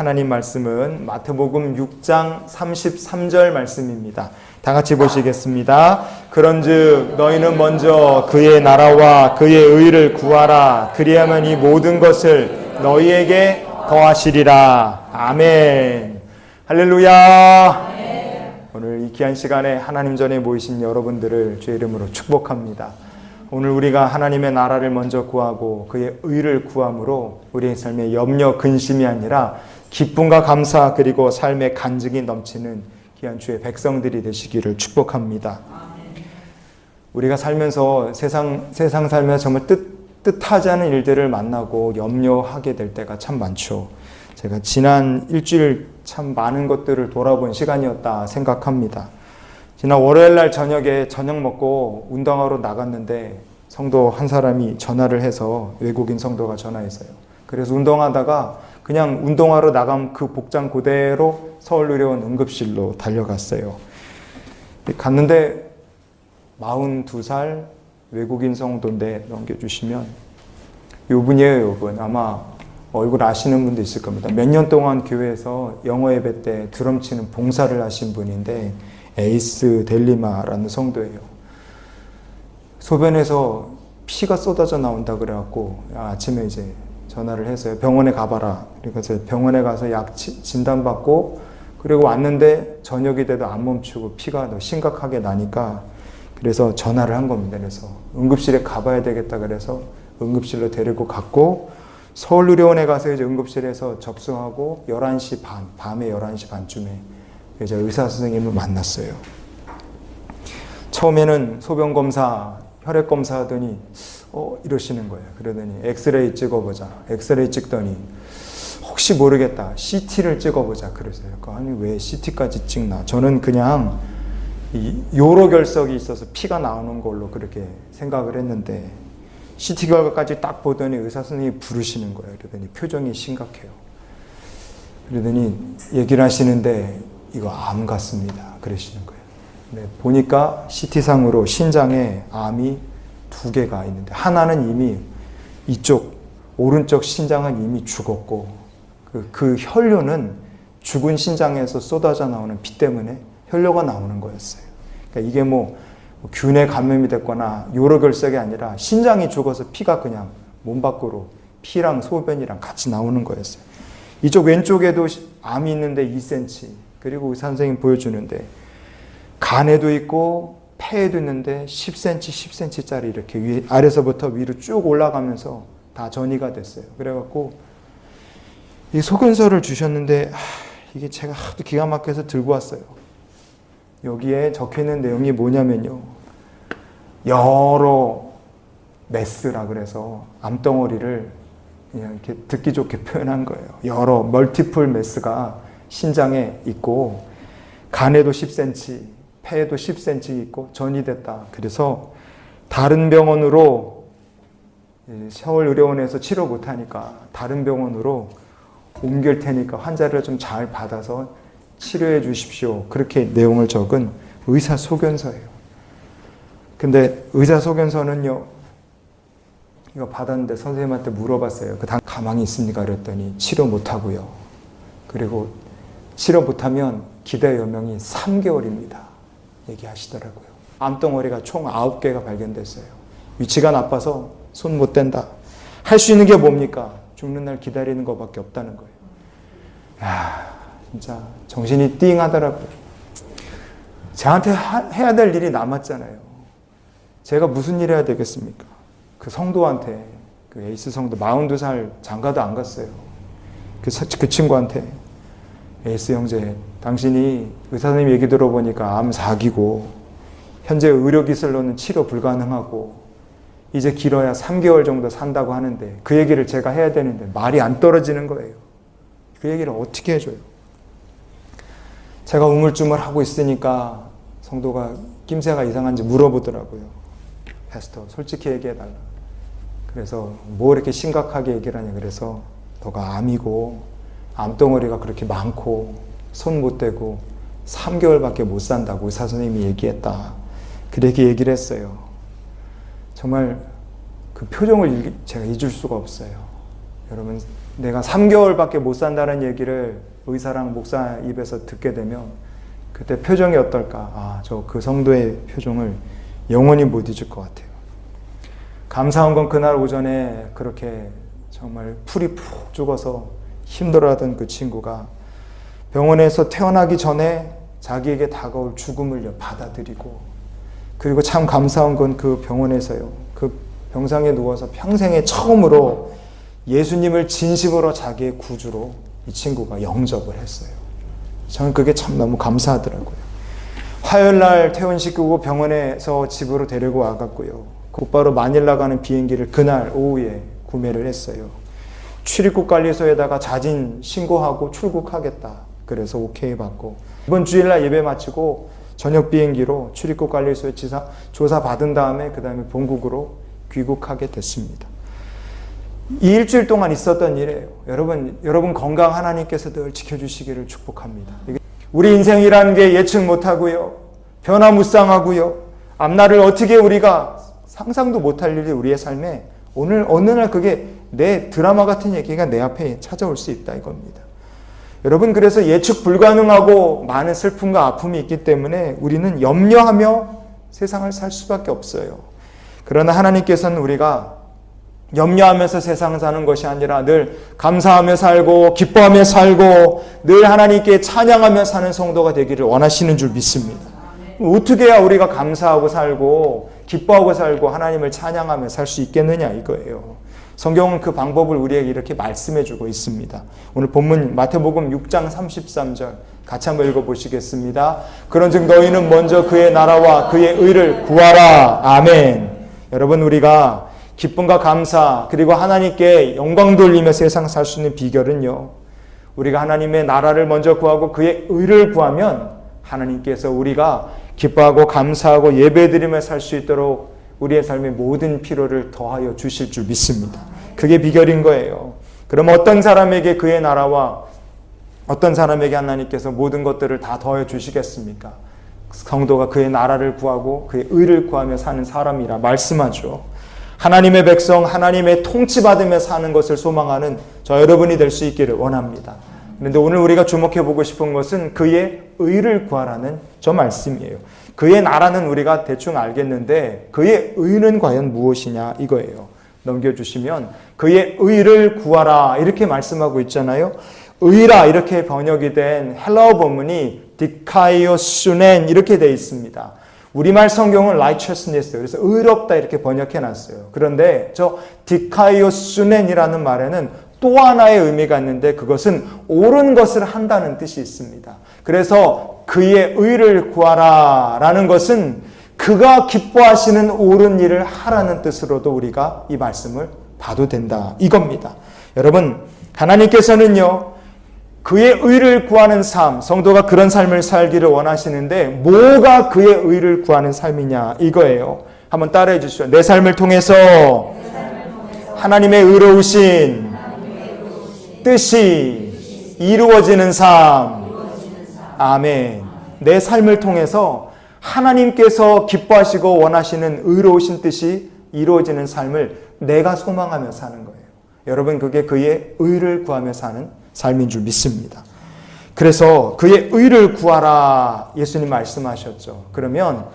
하나님 말씀은 마태복음 6장 33절 말씀입니다. 다 같이 보시겠습니다. 그런즉 너희는 먼저 그의 나라와 그의 의를 구하라. 그리하면 이 모든 것을 너희에게 더하시리라. 아멘. 할렐루야. 오늘 이 귀한 시간에 하나님 전에 모이신 여러분들을 주의 이름으로 축복합니다. 오늘 우리가 하나님의 나라를 먼저 구하고 그의 의를 구함으로 우리의 삶에 염려 근심이 아니라 기쁨과 감사 그리고 삶의 간증이 넘치는 귀한 주의 백성들이 되시기를 축복합니다. 우리가 살면서 세상 세상 살면서 정말 뜻 뜻하지 않은 일들을 만나고 염려하게 될 때가 참 많죠. 제가 지난 일주일 참 많은 것들을 돌아본 시간이었다 생각합니다. 지난 월요일 날 저녁에 저녁 먹고 운동하러 나갔는데 성도 한 사람이 전화를 해서 외국인 성도가 전화했어요. 그래서 운동하다가 그냥 운동하러 나간 그 복장 그대로 서울의료원 응급실로 달려갔어요. 갔는데 42살 외국인 성도인데 넘겨주시면 요분이에요, 요분. 아마 얼굴 아시는 분도 있을 겁니다. 몇 년 동안 교회에서 영어 예배 때 드럼 치는 봉사를 하신 분인데 에이스 델리마라는 성도예요. 소변에서 피가 쏟아져 나온다 그래갖고 아침에 이제 전화를 해서요. 병원에 가봐라. 그래서 병원에 가서 약 치- 진단받고 그리고 왔는데 저녁이 돼도 안 멈추고 피가 더 심각하게 나니까 그래서 전화를 한 겁니다. 그래서 응급실에 가봐야 되겠다 그래서 응급실로 데리고 갔고 서울의료원에 가서 이제 응급실에서 접수하고 11시 반, 밤에 11시 반쯤에 이제 의사 선생님을 만났어요. 처음에는 소변 검사, 혈액 검사 하더니 어 이러시는 거예요. 그러더니 엑스레이 찍어보자. 엑스레이 찍더니 혹시 모르겠다. CT를 찍어보자. 그러세요. 아니 왜 CT까지 찍나? 저는 그냥 이 요로 결석이 있어서 피가 나오는 걸로 그렇게 생각을 했는데 CT 결과까지 딱 보더니 의사 선생님이 부르시는 거예요. 그러더니 표정이 심각해요. 그러더니 얘기를 하시는데 이거 암 같습니다. 그러시는 거예요. 네, 보니까 CT상으로 신장에 암이 두 개가 있는데 하나는 이미 이쪽 오른쪽 신장은 이미 죽었고 그, 그 혈류는 죽은 신장에서 쏟아져 나오는 피 때문에 혈류가 나오는 거였어요. 그러니까 이게 뭐 균에 감염이 됐거나 요로결석이 아니라 신장이 죽어서 피가 그냥 몸 밖으로 피랑 소변이랑 같이 나오는 거였어요. 이쪽 왼쪽에도 암이 있는데 2cm 그리고 의사 선생님 보여주는데 간에도 있고 폐에도 있는데 10cm, 10cm짜리 이렇게 위, 아래서부터 위로 쭉 올라가면서 다 전이가 됐어요. 그래갖고 이 소견서를 주셨는데 아, 이게 제가 하도 기가 막혀서 들고 왔어요. 여기에 적혀 있는 내용이 뭐냐면요. 여러 메스라 그래서 암덩어리를 그냥 이렇게 듣기 좋게 표현한 거예요. 여러 멀티플 메스가 신장에 있고 간에도 10cm, 폐에도 10cm 있고 전이 됐다. 그래서 다른 병원으로 서울 의료원에서 치료 못하니까 다른 병원으로 옮길 테니까 환자를 좀 잘 받아서 치료해 주십시오. 그렇게 내용을 적은 의사 소견서예요. 근데 의사 소견서는요, 이거 받았는데 선생님한테 물어봤어요. 그 당 가망이 있습니까? 그랬더니 치료 못하고요. 그리고 치료 못하면 기대 여명이 3개월입니다. 얘기하시더라고요. 암덩어리가 총 9개가 발견됐어요. 위치가 나빠서 손 못 댄다. 할 수 있는 게 뭡니까? 죽는 날 기다리는 것밖에 없다는 거예요. 야, 진짜 정신이 띵하더라고요. 저한테 하- 해야 될 일이 남았잖아요. 제가 무슨 일 해야 되겠습니까? 그 성도한테, 그 에이스 성도, 42살 장가도 안 갔어요. 그, 사- 그 친구한테, 에이스 형제, 당신이 의사 선생님 얘기 들어보니까 암 4기고, 현재 의료기술로는 치료 불가능하고, 이제 길어야 3개월 정도 산다고 하는데, 그 얘기를 제가 해야 되는데, 말이 안 떨어지는 거예요. 그 얘기를 어떻게 해줘요? 제가 우물쭈물하고 있으니까 성도가 낌새가 이상한지 물어보더라고요. 패스터, 솔직히 얘기해달라. 그래서 뭐 이렇게 심각하게 얘기를 하냐. 그래서 너가 암이고 암덩어리가 그렇게 많고 손 못 대고 3개월밖에 못 산다고 의사 선생님이 얘기했다. 그렇게 얘기를 했어요. 정말 그 표정을 제가 잊을 수가 없어요. 여러분 내가 3개월밖에 못 산다는 얘기를 의사랑 목사 입에서 듣게 되면 그때 표정이 어떨까? 아, 저 그 성도의 표정을 영원히 못 잊을 것 같아요. 감사한 건 그날 오전에 그렇게 정말 풀이 푹 죽어서 힘들어하던 그 친구가 병원에서 태어나기 전에 자기에게 다가올 죽음을 받아들이고 그리고 참 감사한 건 그 병원에서요. 그 병상에 누워서 평생에 처음으로 예수님을 진심으로 자기의 구주로 이 친구가 영접을 했어요. 저는 그게 참 너무 감사하더라고요. 화요일 날 퇴원시키고 병원에서 집으로 데리고 와갔고요. 곧바로 마닐라 가는 비행기를 그날 오후에 구매를 했어요. 출입국 관리소에다가 자진 신고하고 출국하겠다. 그래서 오케이 받고 이번 주일날 예배 마치고 저녁 비행기로 출입국 관리소에 지사 조사 받은 다음에 그 다음에 본국으로 귀국하게 됐습니다. 이 일주일 동안 있었던 일이에요. 여러분, 여러분 건강 하나님께서 늘 지켜주시기를 축복합니다. 우리 인생이라는 게 예측 못하고요. 변화무쌍하고요. 앞날을 어떻게 우리가 상상도 못할 일이 우리의 삶에 오늘 어느 날 그게 내 드라마 같은 얘기가 내 앞에 찾아올 수 있다 이겁니다. 여러분 그래서 예측 불가능하고 많은 슬픔과 아픔이 있기 때문에 우리는 염려하며 세상을 살 수밖에 없어요. 그러나 하나님께서는 우리가 염려하면서 세상 사는 것이 아니라 늘 감사하며 살고 기뻐하며 살고 늘 하나님께 찬양하며 사는 성도가 되기를 원하시는 줄 믿습니다. 어떻게 해야 우리가 감사하고 살고 기뻐하고 살고 하나님을 찬양하며 살 수 있겠느냐 이거예요. 성경은 그 방법을 우리에게 이렇게 말씀해 주고 있습니다. 오늘 본문 마태복음 6장 33절 같이 한번 읽어 보시겠습니다. 그런즉 너희는 먼저 그의 나라와 그의 의를 구하라. 아멘. 여러분 우리가 기쁨과 감사 그리고 하나님께 영광 돌리며 세상 살 수 있는 비결은요. 우리가 하나님의 나라를 먼저 구하고 그의 의를 구하면 하나님께서 우리가 기뻐하고 감사하고 예배드리며 살 수 있도록 우리의 삶의 모든 필요를 더하여 주실 줄 믿습니다. 그게 비결인 거예요. 그럼 어떤 사람에게 그의 나라와 어떤 사람에게 하나님께서 모든 것들을 다 더해 주시겠습니까? 성도가 그의 나라를 구하고 그의 의를 구하며 사는 사람이라 말씀하죠. 하나님의 백성, 하나님의 통치받으며 사는 것을 소망하는 저 여러분이 될 수 있기를 원합니다. 그런데 오늘 우리가 주목해 보고 싶은 것은 그의 의를 구하라는 저 말씀이에요. 그의 나라는 우리가 대충 알겠는데 그의 의는 과연 무엇이냐 이거예요. 넘겨주시면 그의 의를 구하라 이렇게 말씀하고 있잖아요. 의라 이렇게 번역이 된 헬라어 본문이 디카이오수넨 이렇게 되어 있습니다. 우리말 성경은 righteousness 그래서 의롭다 이렇게 번역해 놨어요. 그런데 저 디카이오수넨이라는 말에는 또 하나의 의미가 있는데 그것은 옳은 것을 한다는 뜻이 있습니다. 그래서 그의 의를 구하라 라는 것은 그가 기뻐하시는 옳은 일을 하라는 뜻으로도 우리가 이 말씀을 봐도 된다. 이겁니다. 여러분, 하나님께서는요, 그의 의를 구하는 삶, 성도가 그런 삶을 살기를 원하시는데, 뭐가 그의 의를 구하는 삶이냐, 이거예요. 한번 따라해 주시죠. 내 삶을 통해서 하나님의 의로우신 뜻이 이루어지는 삶. 아멘. 내 삶을 통해서 하나님께서 기뻐하시고 원하시는 의로우신 뜻이 이루어지는 삶을 내가 소망하며 사는 거예요. 여러분, 그게 그의 의를 구하며 사는 삶인 줄 믿습니다. 그래서 그의 의를 구하라 예수님 말씀하셨죠. 그러면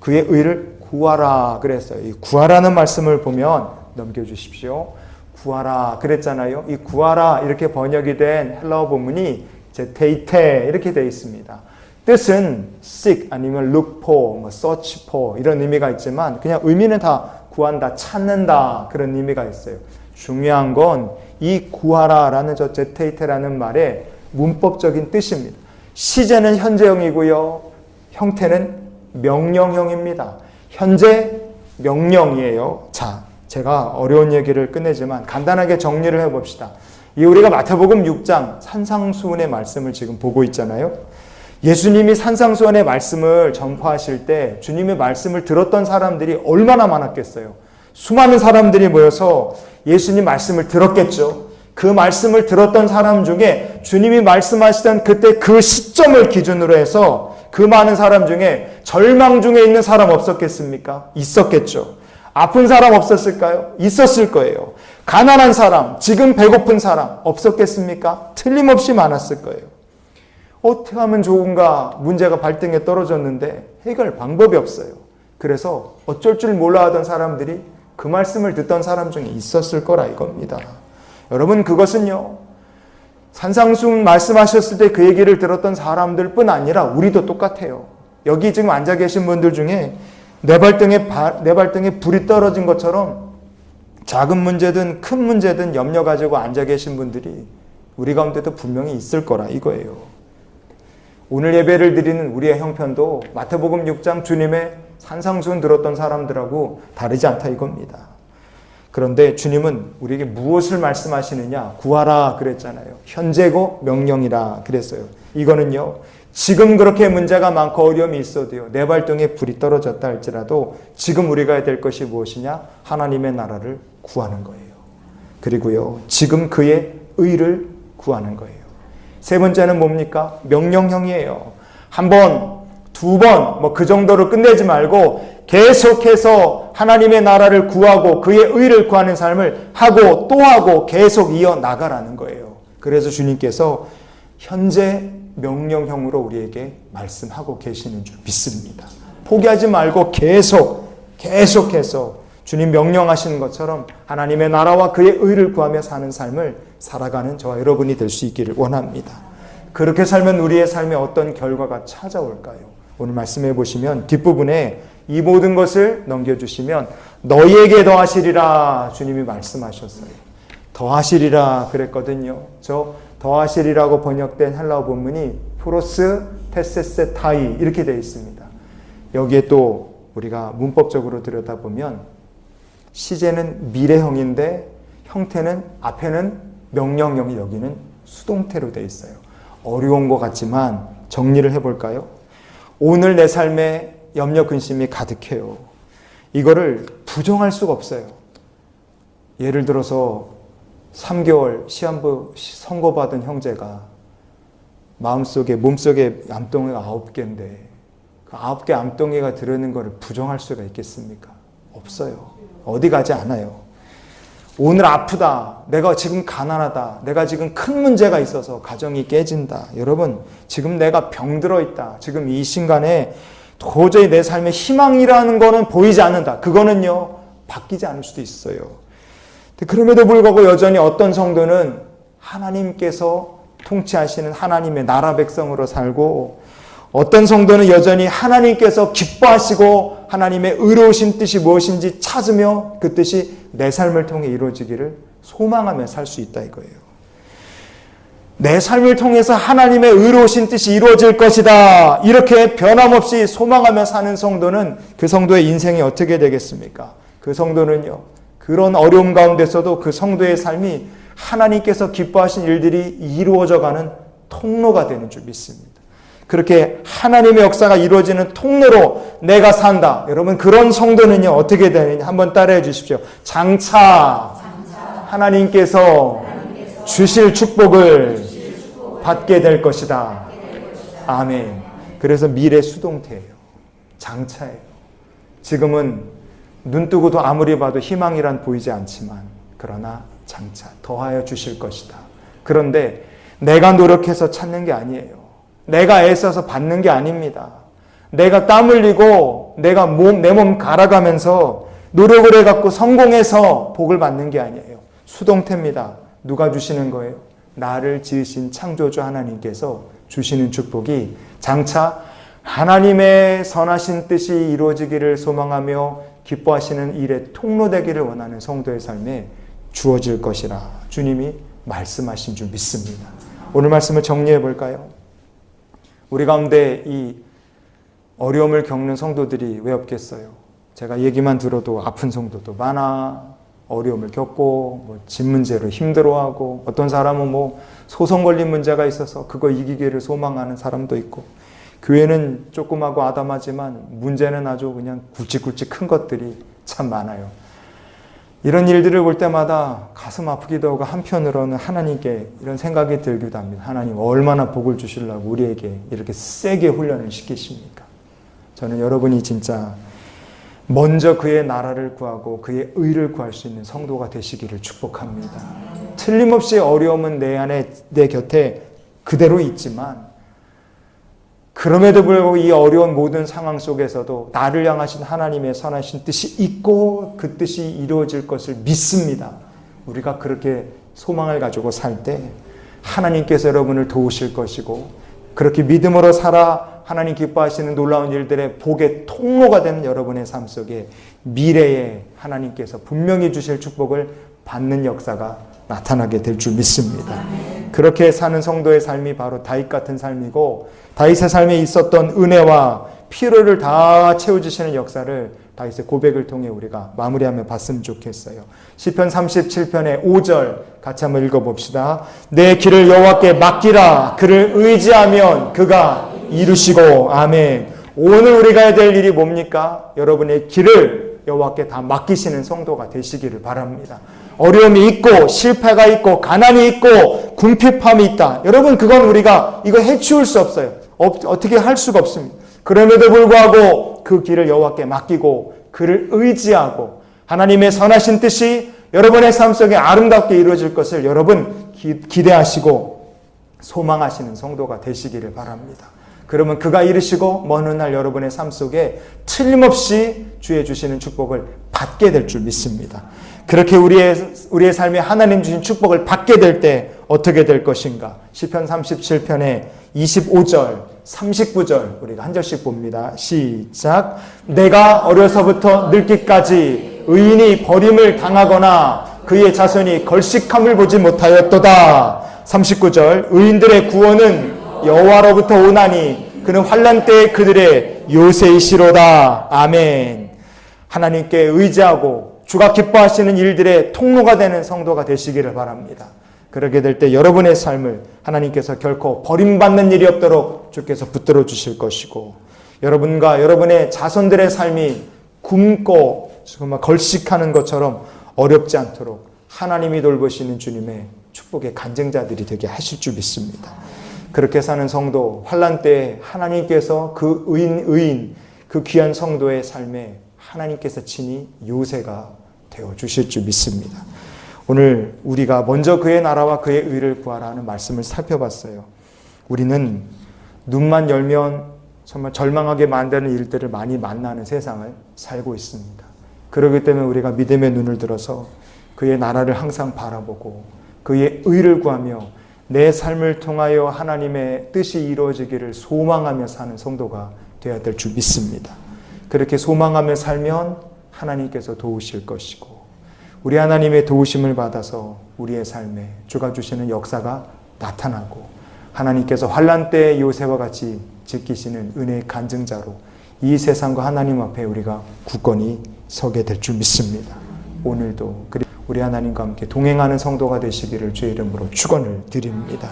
그의 의를 구하라 그랬어요. 이 구하라는 말씀을 보면 넘겨주십시오. 구하라 그랬잖아요. 이 구하라 이렇게 번역이 된 헬라어 본문이 제 데이테 이렇게 되어 있습니다. 뜻은 seek 아니면 look for, 뭐 search for 이런 의미가 있지만 그냥 의미는 다 구한다, 찾는다 그런 의미가 있어요. 중요한 건 이 구하라라는 저 제테이테라는 말의 문법적인 뜻입니다. 시제는 현재형이고요. 형태는 명령형입니다. 현재 명령이에요. 자, 제가 어려운 얘기를 끝내지만 간단하게 정리를 해봅시다. 이 우리가 마태복음 6장 산상수훈의 말씀을 지금 보고 있잖아요. 예수님이 산상수훈의 말씀을 전파하실 때 주님의 말씀을 들었던 사람들이 얼마나 많았겠어요. 수많은 사람들이 모여서 예수님 말씀을 들었겠죠. 그 말씀을 들었던 사람 중에 주님이 말씀하시던 그때 그 시점을 기준으로 해서 그 많은 사람 중에 절망 중에 있는 사람 없었겠습니까? 있었겠죠. 아픈 사람 없었을까요? 있었을 거예요. 가난한 사람, 지금 배고픈 사람 없었겠습니까? 틀림없이 많았을 거예요. 어떻게 하면 좋은가 문제가 발등에 떨어졌는데 해결 방법이 없어요. 그래서 어쩔 줄 몰라 하던 사람들이 그 말씀을 듣던 사람 중에 있었을 거라 이겁니다. 여러분 그것은요. 산상순 말씀하셨을 때 그 얘기를 들었던 사람들 뿐 아니라 우리도 똑같아요. 여기 지금 앉아 계신 분들 중에 내 발등에, 바, 내 발등에 불이 떨어진 것처럼 작은 문제든 큰 문제든 염려 가지고 앉아 계신 분들이 우리 가운데도 분명히 있을 거라 이거예요. 오늘 예배를 드리는 우리의 형편도 마태복음 6장 주님의 산상순 들었던 사람들하고 다르지 않다 이겁니다. 그런데 주님은 우리에게 무엇을 말씀하시느냐? 구하라 그랬잖아요. 현재고 명령이라 그랬어요. 이거는요. 지금 그렇게 문제가 많고 어려움이 있어도요. 내 발등에 불이 떨어졌다 할지라도 지금 우리가 해야 될 것이 무엇이냐? 하나님의 나라를 구하는 거예요. 그리고요. 지금 그의 의를 구하는 거예요. 세 번째는 뭡니까? 명령형이에요. 한 번, 두 번, 뭐 그 정도로 끝내지 말고 계속해서 하나님의 나라를 구하고 그의 의를 구하는 삶을 하고 또 하고 계속 이어 나가라는 거예요. 그래서 주님께서 현재 명령형으로 우리에게 말씀하고 계시는 줄 믿습니다. 포기하지 말고 계속, 계속해서 주님 명령하시는 것처럼 하나님의 나라와 그의 의를 구하며 사는 삶을 살아가는 저와 여러분이 될 수 있기를 원합니다. 그렇게 살면 우리의 삶에 어떤 결과가 찾아올까요? 오늘 말씀해 보시면 뒷부분에 이 모든 것을 넘겨주시면 너희에게 더하시리라 주님이 말씀하셨어요. 더하시리라 그랬거든요. 저 더하시리라고 번역된 헬라어 본문이 프로스 테세세타이 이렇게 되어 있습니다. 여기에 또 우리가 문법적으로 들여다보면 시제는 미래형인데 형태는 앞에는 명령형이 여기는 수동태로 되어 있어요. 어려운 것 같지만 정리를 해볼까요? 오늘 내 삶에 염려 근심이 가득해요. 이거를 부정할 수가 없어요. 예를 들어서 3개월 시한부 선고받은 형제가 마음속에 몸속에 암덩이가 9개인데 그 9개 암덩이가 들어있는 것을 부정할 수가 있겠습니까? 없어요. 어디 가지 않아요. 오늘 아프다. 내가 지금 가난하다. 내가 지금 큰 문제가 있어서 가정이 깨진다. 여러분, 지금 내가 병들어 있다. 지금 이 순간에 도저히 내 삶에 희망이라는 거는 보이지 않는다. 그거는요, 바뀌지 않을 수도 있어요. 그럼에도 불구하고 여전히 어떤 성도는 하나님께서 통치하시는 하나님의 나라 백성으로 살고 어떤 성도는 여전히 하나님께서 기뻐하시고 하나님의 의로우신 뜻이 무엇인지 찾으며 그 뜻이 내 삶을 통해 이루어지기를 소망하며 살 수 있다 이거예요. 내 삶을 통해서 하나님의 의로우신 뜻이 이루어질 것이다. 이렇게 변함없이 소망하며 사는 성도는 그 성도의 인생이 어떻게 되겠습니까? 그 성도는요. 그런 어려움 가운데서도 그 성도의 삶이 하나님께서 기뻐하신 일들이 이루어져 가는 통로가 되는 줄 믿습니다. 그렇게 하나님의 역사가 이루어지는 통로로 내가 산다. 여러분 그런 성도는요 어떻게 되느냐 한번 따라해 주십시오. 장차, 하나님께서, 주실 축복을, 받게 될 것이다. 아멘. 그래서 미래 수동태예요. 장차예요. 지금은 눈 뜨고도 아무리 봐도 희망이란 보이지 않지만 그러나 장차 더하여 주실 것이다. 그런데 내가 노력해서 찾는 게 아니에요. 내가 애써서 받는 게 아닙니다. 내가 땀 흘리고 내가 몸, 내 몸 갈아가면서 노력을 해 갖고 성공해서 복을 받는 게 아니에요. 수동태입니다. 누가 주시는 거예요? 나를 지으신 창조주 하나님께서 주시는 축복이 장차 하나님의 선하신 뜻이 이루어지기를 소망하며 기뻐하시는 일의 통로되기를 원하는 성도의 삶에 주어질 것이라 주님이 말씀하신 줄 믿습니다. 오늘 말씀을 정리해 볼까요? 우리 가운데 이 어려움을 겪는 성도들이 왜 없겠어요? 제가 얘기만 들어도 아픈 성도도 많아. 어려움을 겪고 뭐 집 문제로 힘들어하고 어떤 사람은 뭐 소송 걸린 문제가 있어서 그거 이기기를 소망하는 사람도 있고 교회는 조그마고 아담하지만 문제는 아주 그냥 굵직굵직 큰 것들이 참 많아요. 이런 일들을 볼 때마다 가슴 아프기도 하고 한편으로는 하나님께 이런 생각이 들기도 합니다. 하나님 얼마나 복을 주시려고 우리에게 이렇게 세게 훈련을 시키십니까? 저는 여러분이 진짜 먼저 그의 나라를 구하고 그의 의를 구할 수 있는 성도가 되시기를 축복합니다. 틀림없이 어려움은 내 안에 내 곁에 그대로 있지만 그럼에도 불구하고 이 어려운 모든 상황 속에서도 나를 향하신 하나님의 선하신 뜻이 있고 그 뜻이 이루어질 것을 믿습니다. 우리가 그렇게 소망을 가지고 살 때 하나님께서 여러분을 도우실 것이고 그렇게 믿음으로 살아 하나님 기뻐하시는 놀라운 일들의 복의 통로가 되는 여러분의 삶 속에 미래에 하나님께서 분명히 주실 축복을 받는 역사가 나타나게 될 줄 믿습니다. 그렇게 사는 성도의 삶이 바로 다윗 같은 삶이고 다윗의 삶에 있었던 은혜와 필요를 다 채워주시는 역사를 다윗의 고백을 통해 우리가 마무리하며 봤으면 좋겠어요. 시편 37편의 5절 같이 한번 읽어봅시다. 내 길을 여호와께 맡기라. 그를 의지하면 그가 이루시고 아멘. 오늘 우리가 해야 될 일이 뭡니까? 여러분의 길을 여호와께 다 맡기시는 성도가 되시기를 바랍니다. 어려움이 있고 실패가 있고 가난이 있고 궁핍함이 있다. 여러분 그건 우리가 이거 해치울 수 없어요. 어, 어떻게 할 수가 없습니다. 그럼에도 불구하고 그 길을 여호와께 맡기고 그를 의지하고 하나님의 선하신 뜻이 여러분의 삶 속에 아름답게 이루어질 것을 여러분 기, 기대하시고 소망하시는 성도가 되시기를 바랍니다. 그러면 그가 이르시고 먼날 여러분의 삶 속에 틀림없이 주의 주시는 축복을 받게 될 줄 믿습니다. 그렇게 우리의 우리의 삶에 하나님 주신 축복을 받게 될 때 어떻게 될 것인가? 시편 37편의 25절, 39절 우리가 한 절씩 봅니다. 시작. 내가 어려서부터 늙기까지 의인이 버림을 당하거나 그의 자손이 걸식함을 보지 못하였도다. 39절 의인들의 구원은 여호와로부터 오나니 그는 환란 때에 그들의 요새이시로다. 아멘. 하나님께 의지하고 주가 기뻐하시는 일들의 통로가 되는 성도가 되시기를 바랍니다. 그렇게 될 때 여러분의 삶을 하나님께서 결코 버림받는 일이 없도록 주께서 붙들어 주실 것이고 여러분과 여러분의 자손들의 삶이 굶고 정말 걸식하는 것처럼 어렵지 않도록 하나님이 돌보시는 주님의 축복의 간증자들이 되게 하실 줄 믿습니다. 그렇게 사는 성도 환란 때에 하나님께서 그 의인 의인 그 귀한 성도의 삶에 하나님께서 친히 요새가 되어 주실 줄 믿습니다. 오늘 우리가 먼저 그의 나라와 그의 의를 구하라 하는 말씀을 살펴봤어요. 우리는 눈만 열면 정말 절망하게 만드는 일들을 많이 만나는 세상을 살고 있습니다. 그렇기 때문에 우리가 믿음의 눈을 들어서 그의 나라를 항상 바라보고 그의 의를 구하며 내 삶을 통하여 하나님의 뜻이 이루어지기를 소망하며 사는 성도가 되어야 될 줄 믿습니다. 그렇게 소망하며 살면 하나님께서 도우실 것이고 우리 하나님의 도우심을 받아서 우리의 삶에 주가 주시는 역사가 나타나고 하나님께서 환란 때의 요새와 같이 지키시는 은혜의 간증자로 이 세상과 하나님 앞에 우리가 굳건히 서게 될 줄 믿습니다. 오늘도 우리 하나님과 함께 동행하는 성도가 되시기를 주의 이름으로 축원을 드립니다.